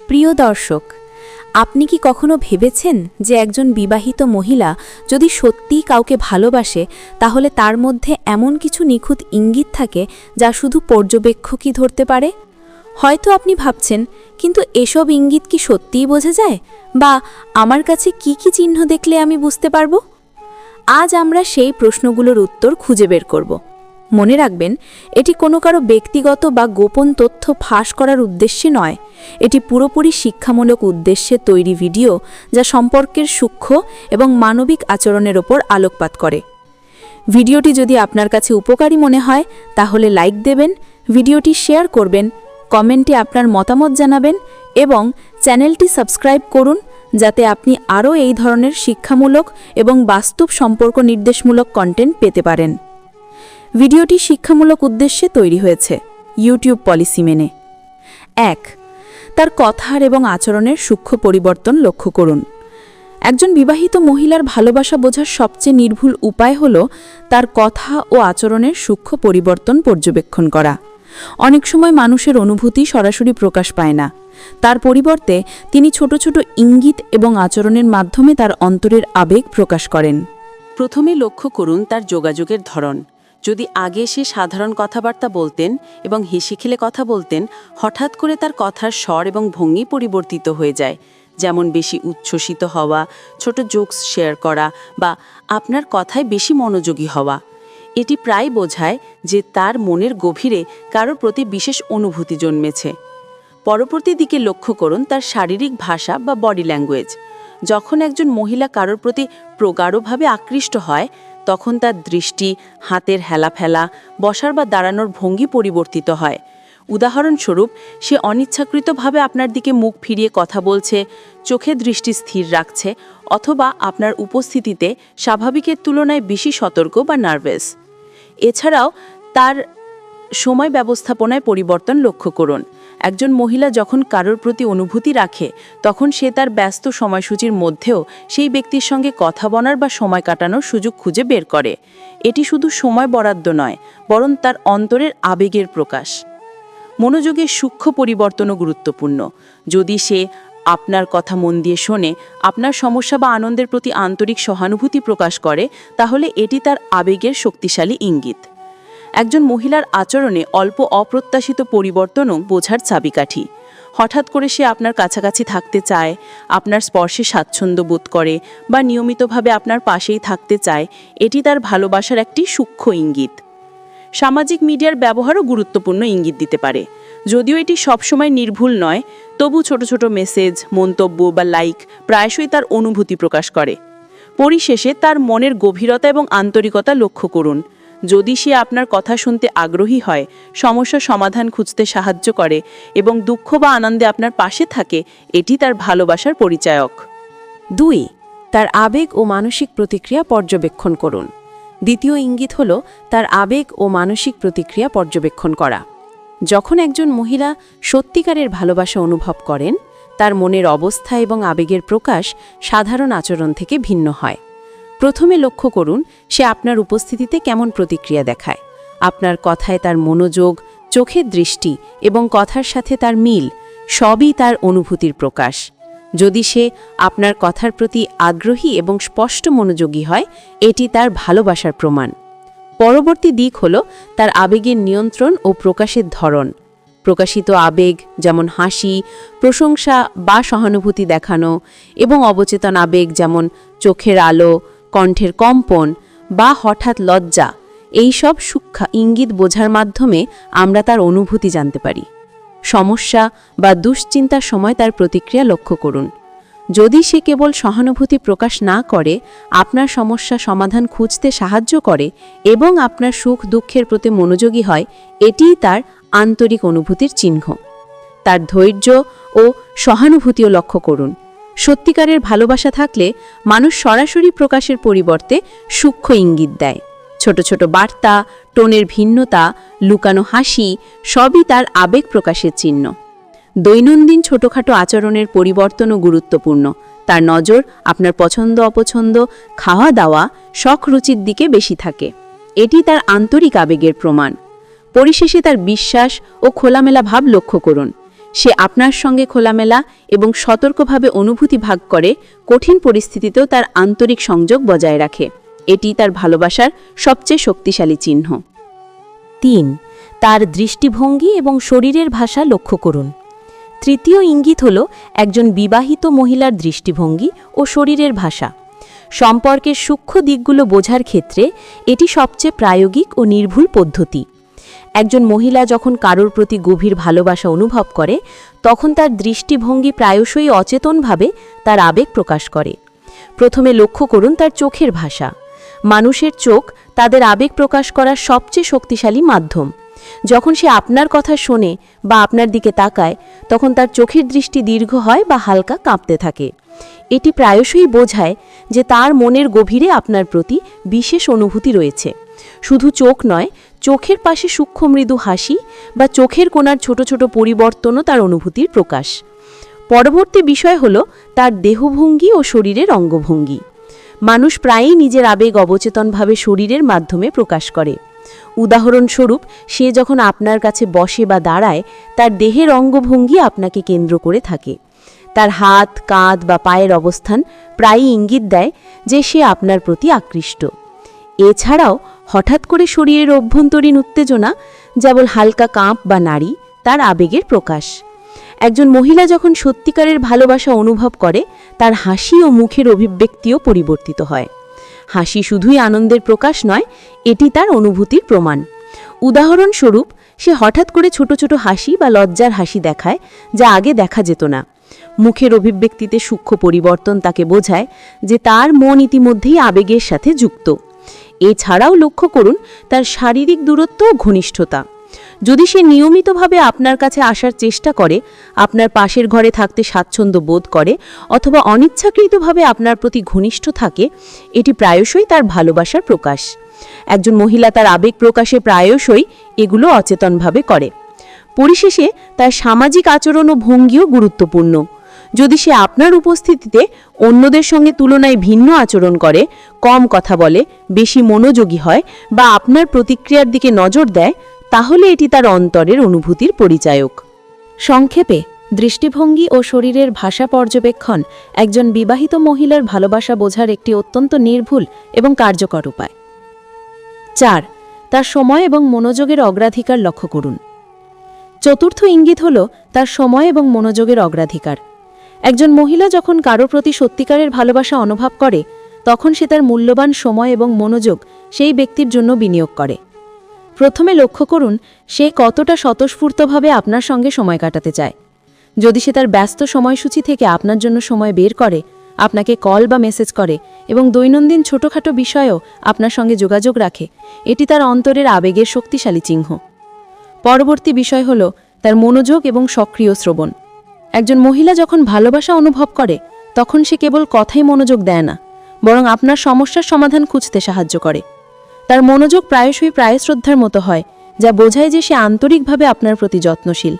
প্রিয় দর্শক, আপনি কি কখনো ভেবেছেন যে একজন বিবাহিত মহিলা যদি সত্যিই কাউকে ভালোবাসে, তাহলে তার মধ্যে এমন কিছু নিখুঁত ইঙ্গিত থাকে যা শুধু পর্যবেক্ষকই ধরতে পারে? হয়তো আপনি ভাবছেন, কিন্তু এসব ইঙ্গিত কি সত্যিই বোঝা যায়? বা আমার কাছে কি কি চিহ্ন দেখলে আমি বুঝতে পারব? আজ আমরা সেই প্রশ্নগুলোর উত্তর খুঁজে বের করব। মনে রাখবেন, এটি কোনো কারও ব্যক্তিগত বা গোপন তথ্য ফাঁস করার উদ্দেশ্যে নয়। এটি পুরোপুরি শিক্ষামূলক উদ্দেশ্যে তৈরি ভিডিও যা সম্পর্কের সূক্ষ্ম এবং মানবিক আচরণের ওপর আলোকপাত করে। ভিডিওটি যদি আপনার কাছে উপকারী মনে হয়, তাহলে লাইক দেবেন, ভিডিওটি শেয়ার করবেন, কমেন্টে আপনার মতামত জানাবেন এবং চ্যানেলটি সাবস্ক্রাইব করুন, যাতে আপনি আরও এই ধরনের শিক্ষামূলক এবং বাস্তব সম্পর্ক নির্দেশমূলক কন্টেন্ট পেতে পারেন। ভিডিওটি শিক্ষামূলক উদ্দেশ্যে তৈরি হয়েছে ইউটিউব পলিসি মেনে। এক, তার কথার এবং আচরণের সূক্ষ্ম পরিবর্তন লক্ষ্য করুন। একজন বিবাহিত মহিলার ভালোবাসা বোঝার সবচেয়ে নির্ভুল উপায় হল তার কথা ও আচরণের সূক্ষ্ম পরিবর্তন পর্যবেক্ষণ করা। অনেক সময় মানুষের অনুভূতি সরাসরি প্রকাশ পায় না। তার পরিবর্তে তিনি ছোট ছোট ইঙ্গিত এবং আচরণের মাধ্যমে তার অন্তরের আবেগ প্রকাশ করেন। প্রথমে লক্ষ্য করুন তার যোগাযোগের ধরন। যদি আগে সে সাধারণ কথাবার্তা বলতেন এবং হেসে খেলে কথা বলতেন, হঠাৎ করে তার কথার স্বর এবং ভঙ্গি পরিবর্তিত হয়ে যায়। যেমন বেশি উচ্ছ্বসিত হওয়া, ছোট জোকস শেয়ার করা বা আপনার কথায় বেশি মনোযোগী হওয়া। এটি প্রায় বোঝায় যে তার মনের গভীরে কারোর প্রতি বিশেষ অনুভূতি জন্মেছে। পরবর্তী দিকে লক্ষ্য করুন তার শারীরিক ভাষা বা বডি ল্যাঙ্গুয়েজ যখন একজন মহিলা কারোর প্রতি প্রগাঢ়ভাবে আকৃষ্ট হয় তখন তার দৃষ্টি, হাতের হেলাফেলা, বসার বা দাঁড়ানোর ভঙ্গি পরিবর্তিত হয়। উদাহরণস্বরূপ, সে অনিচ্ছাকৃতভাবে আপনার দিকে মুখ ফিরিয়ে কথা বলছে, চোখে দৃষ্টি স্থির রাখছে, অথবা আপনার উপস্থিতিতে স্বাভাবিকের তুলনায় বেশি সতর্ক বা নার্ভাস। এছাড়াও, তার সময় ব্যবস্থাপনায় পরিবর্তন লক্ষ্য করুন। একজন মহিলা যখন কারোর প্রতি অনুভূতি রাখে, তখন সে তার ব্যস্ত সময়সূচির মধ্যেও সেই ব্যক্তির সঙ্গে কথা বলার বা সময় কাটানোর সুযোগ খুঁজে বের করে। এটি শুধু সময় বরাদ্দ নয়, বরং তার অন্তরের আবেগের প্রকাশ। মনোযোগের সূক্ষ্ম পরিবর্তনও গুরুত্বপূর্ণ। যদি সে আপনার কথা মন দিয়ে শোনে, আপনার সমস্যা বা আনন্দের প্রতি আন্তরিক সহানুভূতি প্রকাশ করে, তাহলে এটি তার আবেগের শক্তিশালী ইঙ্গিত। একজন মহিলার আচরণে অল্প অপ্রত্যাশিত পরিবর্তনও বোঝার চাবিকাঠি। হঠাৎ করে সে আপনার কাছাকাছি থাকতে চায়, আপনার স্পর্শে স্বাচ্ছন্দ্য বোধ করে বা নিয়মিতভাবে আপনার পাশেই থাকতে চায়, এটি তার ভালোবাসার একটি সূক্ষ্ম ইঙ্গিত। সামাজিক মিডিয়ার ব্যবহারও গুরুত্বপূর্ণ ইঙ্গিত দিতে পারে। যদিও এটি সবসময় নির্ভুল নয়, তবু ছোট ছোট মেসেজ, মন্তব্য বা লাইক প্রায়শই তার অনুভূতি প্রকাশ করে। পরিশেষে তার মনের গভীরতা এবং আন্তরিকতা লক্ষ্য করুন। যদি সে আপনার কথা শুনতে আগ্রহী হয়, সমস্যা সমাধান খুঁজতে সাহায্য করে এবং দুঃখ বা আনন্দে আপনার পাশে থাকে, এটি তার ভালোবাসার পরিচায়ক। দুই, তার আবেগ ও মানসিক প্রতিক্রিয়া পর্যবেক্ষণ করুন। দ্বিতীয় ইঙ্গিত হল তার আবেগ ও মানসিক প্রতিক্রিয়া পর্যবেক্ষণ করা। যখন একজন মহিলা সত্যিকারের ভালোবাসা অনুভব করেন, তার মনের অবস্থা এবং আবেগের প্রকাশ সাধারণ আচরণ থেকে ভিন্ন হয়। প্রথমে লক্ষ্য করুন সে আপনার উপস্থিতিতে কেমন প্রতিক্রিয়া দেখায়। আপনার কথায় তার মনোযোগ, চোখের দৃষ্টি এবং কথার সাথে তার মিল সবই তার অনুভূতির প্রকাশ। যদি সে আপনার কথার প্রতি আগ্রহী এবং স্পষ্ট মনোযোগী হয়, এটি তার ভালোবাসার প্রমাণ। পরবর্তী দিক হল তার আবেগের নিয়ন্ত্রণ ও প্রকাশের ধরন। প্রকাশিত আবেগ যেমন হাসি, প্রশংসা বা সহানুভূতি দেখানো এবং অবচেতন আবেগ যেমন চোখের আলো কণ্ঠের কম্পন বা হঠাৎ লজ্জা, এই সব সূক্ষ্ম ইঙ্গিত বোঝার মাধ্যমে আমরা তার অনুভূতি জানতে পারি। সমস্যা বা দুশ্চিন্তার সময় তার প্রতিক্রিয়া লক্ষ্য করুন। যদি সে কেবল সহানুভূতি প্রকাশ না করে, আপনার সমস্যা সমাধান খুঁজতে সাহায্য করে এবং আপনার সুখ দুঃখের প্রতি মনোযোগী হয়, এটিই তার আন্তরিক অনুভূতির চিহ্ন। তার ধৈর্য ও সহানুভূতিও লক্ষ্য করুন। সত্যিকারের ভালোবাসা থাকলে মানুষ সরাসরি প্রকাশের পরিবর্তে সূক্ষ্ম ইঙ্গিত দেয়। ছোট ছোট বার্তা, টোনের ভিন্নতা, লুকানো হাসি, সবই তার আবেগ প্রকাশের চিহ্ন। দৈনন্দিন ছোটখাটো আচরণের পরিবর্তনও গুরুত্বপূর্ণ। তার নজর, আপনার পছন্দ, অপছন্দ খাওয়া দাওয়া শখ রুচির দিকে বেশি থাকে। এটি তার আন্তরিক আবেগের প্রমাণ। পরিশেষে তার বিশ্বাস ও খোলামেলা ভাব লক্ষ্য করুন। সে আপনার সঙ্গে খোলামেলা এবং সতর্কভাবে অনুভূতি ভাগ করে কঠিন পরিস্থিতিতেও তার আন্তরিক সংযোগ বজায় রাখে। এটি তার ভালোবাসার সবচেয়ে শক্তিশালী চিহ্ন। তিন, তার দৃষ্টিভঙ্গি এবং শরীরের ভাষা লক্ষ্য করুন। তৃতীয় ইঙ্গিত হল একজন বিবাহিত মহিলার দৃষ্টিভঙ্গি ও শরীরের ভাষা। সম্পর্কের সূক্ষ্ম দিকগুলো বোঝার ক্ষেত্রে এটি সবচেয়ে প্রায়োগিক ও নির্ভুল পদ্ধতি। একজন মহিলা যখন কারোর প্রতি গভীর ভালোবাসা অনুভব করে, তখন তার দৃষ্টিভঙ্গি প্রায়শই অচেতনভাবে তার আবেগ প্রকাশ করে। প্রথমে লক্ষ্য করুন তার চোখের ভাষা। মানুষের চোখ তাদের আবেগ প্রকাশ করার সবচেয়ে শক্তিশালী মাধ্যম। যখন সে আপনার কথা শোনে বা আপনার দিকে তাকায়, তখন তার চোখের দৃষ্টি দীর্ঘ হয় বা হালকা কাঁপতে থাকে। এটি প্রায়শই বোঝায় যে তার মনের গভীরে আপনার প্রতি বিশেষ অনুভূতি রয়েছে। শুধু চোখ নয়, চোখের পাশে সূক্ষ্ম মৃদু হাসি বা চোখের কোনার ছোট ছোট পরিবর্তনও তার অনুভূতির প্রকাশ। পরবর্তী বিষয় হল তার দেহভঙ্গি ও শরীরের অঙ্গভঙ্গি। মানুষ প্রায়ই নিজের আবেগ অবচেতনভাবে শরীরের মাধ্যমে প্রকাশ করে। উদাহরণস্বরূপ, সে যখন আপনার কাছে বসে বা দাঁড়ায়, তার দেহের অঙ্গভঙ্গি আপনাকে কেন্দ্র করে থাকে। তার হাত, কাঁধ বা পায়ের অবস্থান প্রায়ই ইঙ্গিত দেয় যে সে আপনার প্রতি আকৃষ্ট। এছাড়াও হঠাৎ করে শরীরের অভ্যন্তরীণ উত্তেজনা, যেমন হালকা কাঁপ বা নাড়ি, তার আবেগের প্রকাশ। একজন মহিলা যখন সত্যিকারের ভালোবাসা অনুভব করে, তার হাসি ও মুখের অভিব্যক্তিও পরিবর্তিত হয়। হাসি শুধুই আনন্দের প্রকাশ নয়, এটি তার অনুভূতির প্রমাণ। উদাহরণস্বরূপ, সে হঠাৎ করে ছোট ছোট হাসি বা লজ্জার হাসি দেখায়, যা আগে দেখা যেত না। মুখের অভিব্যক্তিতে সূক্ষ্ম পরিবর্তন তাকে বোঝায়, যে তার মন ইতিমধ্যেই আবেগের সাথে যুক্ত। এছাড়াও লক্ষ্য করুন, তার শারীরিক দূরত্ব ও ঘনিষ্ঠতা। যদি সে নিয়মিতভাবে আপনার কাছে আসার চেষ্টা করে, আপনার পাশের ঘরে থাকতে স্বাচ্ছন্দ্য বোধ করে, অথবা অনিচ্ছাকৃতভাবে আপনার প্রতি ঘনিষ্ঠ থাকে, এটি প্রায়শই তার ভালোবাসার প্রকাশ। একজন মহিলা তার আবেগ প্রকাশে প্রায়শই এগুলো অচেতনভাবে করে। পরিশেষে, তার সামাজিক আচরণ ও ভঙ্গিও গুরুত্বপূর্ণ। যদি সে আপনার উপস্থিতিতে অন্যদের সঙ্গে তুলনায় ভিন্ন আচরণ করে, কম কথা বলে, বেশি মনোযোগী হয় বা আপনার প্রতিক্রিয়ার দিকে নজর দেয়, তাহলে এটি তার অন্তরের অনুভূতির পরিচায়ক। সংক্ষেপে, দৃষ্টিভঙ্গি ও শরীরের ভাষা পর্যবেক্ষণ একজন বিবাহিত মহিলার ভালোবাসা বোঝার একটি অত্যন্ত নির্ভুল এবং কার্যকর উপায়। চার, তার সময় এবং মনোযোগের অগ্রাধিকার লক্ষ্য করুন। চতুর্থ ইঙ্গিত হল তার সময় এবং মনোযোগের অগ্রাধিকার। একজন মহিলা যখন কারও প্রতি সত্যিকারের ভালোবাসা অনুভব করে, তখন সে তার মূল্যবান সময় এবং মনোযোগ সেই ব্যক্তির জন্য বিনিয়োগ করে। প্রথমে লক্ষ্য করুন, সে কতটা স্বতঃস্ফূর্তভাবে আপনার সঙ্গে সময় কাটাতে চায়। যদি সে তার ব্যস্ত সময়সূচি থেকে আপনার জন্য সময় বের করে, আপনাকে কল বা মেসেজ করে এবং দৈনন্দিন ছোটোখাটো বিষয়েও আপনার সঙ্গে যোগাযোগ রাখে, এটি তার অন্তরের আবেগের শক্তিশালী চিহ্ন। পরবর্তী বিষয় হল তার মনোযোগ এবং সক্রিয় শ্রবণ। একজন মহিলা যখন ভালোবাসা অনুভব করে, তখন সে কেবল কথাই মনোযোগ দেয় না, বরং আপনার সমস্যার সমাধান খুঁজতে সাহায্য করে। তার মনোযোগ প্রায়শই প্রায় শ্রদ্ধার মতো হয়, যা বোঝায় যে সে আন্তরিকভাবে আপনার প্রতি যত্নশীল।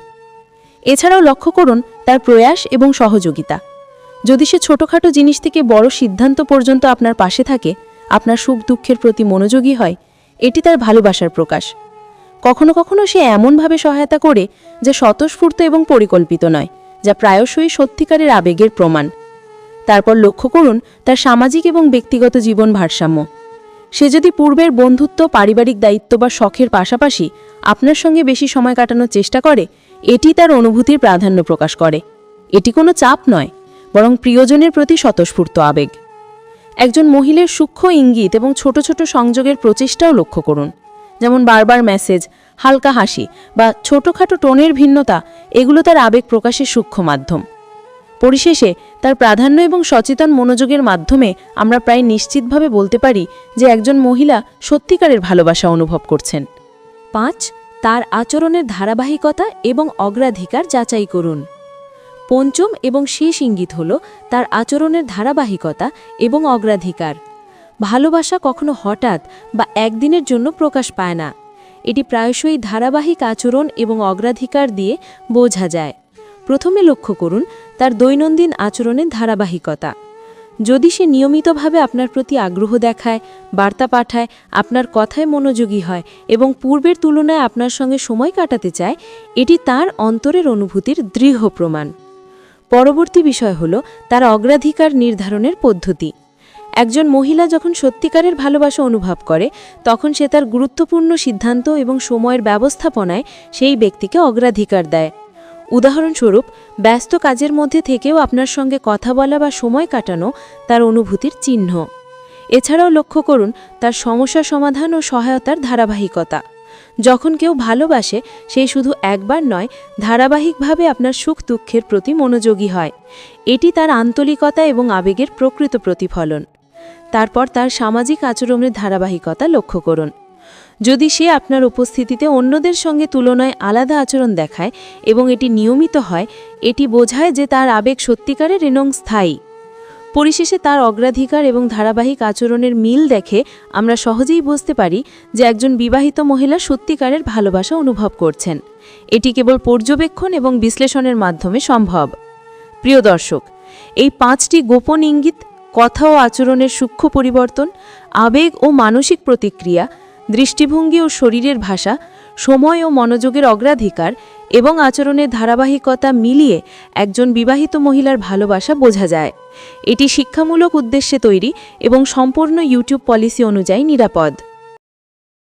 এছাড়াও লক্ষ্য করুন, তার প্রয়াস এবং সহযোগিতা। যদি সে ছোটখাটো জিনিস থেকে বড় সিদ্ধান্ত পর্যন্ত আপনার পাশে থাকে, আপনার সুখ দুঃখের প্রতি মনোযোগী হয়, এটি তার ভালোবাসার প্রকাশ। কখনো কখনো সে এমনভাবে সহায়তা করে, যে স্বতঃস্ফূর্ত এবং পরিকল্পিত নয়। যা প্রায়শই সত্যিকারের আবেগের প্রমাণ। তারপর লক্ষ্য করুন তার সামাজিক এবং ব্যক্তিগত জীবন ভারসাম্য। সে যদি পূর্বের বন্ধুত্ব, পারিবারিক দায়িত্ব বা শখের পাশাপাশি আপনার সঙ্গে বেশি সময় কাটানোর চেষ্টা করে, এটি তার অনুভূতির প্রাধান্য প্রকাশ করে। এটি কোনো চাপ নয়, বরং প্রিয়জনের প্রতি স্বতঃস্ফূর্ত আবেগ। একজন মহিলার সূক্ষ্ম ইঙ্গিত এবং ছোট ছোট সংযোগের প্রচেষ্টাও লক্ষ্য করুন। যেমন বারবার মেসেজ হালকা হাসি বা ছোটোখাটো টোনের ভিন্নতা, এগুলো তার আবেগ প্রকাশের সূক্ষ্ম মাধ্যম। পরিশেষে, তার প্রাধান্য এবং সচেতন মনোযোগের মাধ্যমে আমরা প্রায় নিশ্চিতভাবে বলতে পারি যে একজন মহিলা সত্যিকারের ভালোবাসা অনুভব করছেন। পাঁচ, তার আচরণের ধারাবাহিকতা এবং অগ্রাধিকার যাচাই করুন। পঞ্চম এবং শেষ ইঙ্গিত হল তার আচরণের ধারাবাহিকতা এবং অগ্রাধিকার। ভালোবাসা কখনো হঠাৎ বা একদিনের জন্য প্রকাশ পায় না। এটি প্রায়শই ধারাবাহিক আচরণ এবং অগ্রাধিকার দিয়ে বোঝা যায়। প্রথমে লক্ষ্য করুন, তার দৈনন্দিন আচরণের ধারাবাহিকতা। যদি সে নিয়মিতভাবে আপনার প্রতি আগ্রহ দেখায়, বার্তা পাঠায়, আপনার কথায় মনোযোগী হয় এবং পূর্বের তুলনায় আপনার সঙ্গে সময় কাটাতে চায়, এটি তার অন্তরের অনুভূতির দৃঢ় প্রমাণ। পরবর্তী বিষয় হল, তার অগ্রাধিকার নির্ধারণের পদ্ধতি। একজন মহিলা যখন সত্যিকারের ভালোবাসা অনুভব করে, তখন সে তার গুরুত্বপূর্ণ সিদ্ধান্ত এবং সময়ের ব্যবস্থাপনায় সেই ব্যক্তিকে অগ্রাধিকার দেয়। উদাহরণস্বরূপ, ব্যস্ত কাজের মধ্যে থেকেও আপনার সঙ্গে কথা বলা বা সময় কাটানো তার অনুভূতির চিহ্ন। এছাড়াও লক্ষ্য করুন, তার সমস্যা সমাধান ও সহায়তার ধারাবাহিকতা। যখন কেউ ভালোবাসে, সে শুধু একবার নয়, ধারাবাহিকভাবে আপনার সুখ দুঃখের প্রতি মনোযোগী হয়। এটি তার আন্তরিকতা এবং আবেগের প্রকৃত প্রতিফলন। তারপর তার সামাজিক আচরণের ধারাবাহিকতা লক্ষ্য করুন। যদি সে আপনার উপস্থিতিতে অন্যদের সঙ্গে তুলনায় আলাদা আচরণ দেখায় এবং এটি নিয়মিত হয়, এটি বোঝায় যে তার আবেগ সত্যিকারের এবং স্থায়ী। পরিশেষে তার অগ্রাধিকার এবং ধারাবাহিক আচরণের মিল দেখে আমরা সহজেই বুঝতে পারি যে একজন বিবাহিত মহিলা সত্যিকারের ভালোবাসা অনুভব করছেন। এটি কেবল পর্যবেক্ষণ এবং বিশ্লেষণের মাধ্যমে সম্ভব। প্রিয় দর্শক, এই পাঁচটি গোপন ইঙ্গিত কথা ও আচরণের সূক্ষ্ম পরিবর্তন, আবেগ ও মানসিক প্রতিক্রিয়া, দৃষ্টিভঙ্গি ও শরীরের ভাষা, সময় ও মনোযোগের অগ্রাধিকার এবং আচরণের ধারাবাহিকতা মিলিয়ে একজন বিবাহিত মহিলার ভালোবাসা বোঝা যায়। এটি শিক্ষামূলক উদ্দেশ্যে তৈরি এবং সম্পূর্ণ ইউটিউব পলিসি অনুযায়ী নিরাপদ।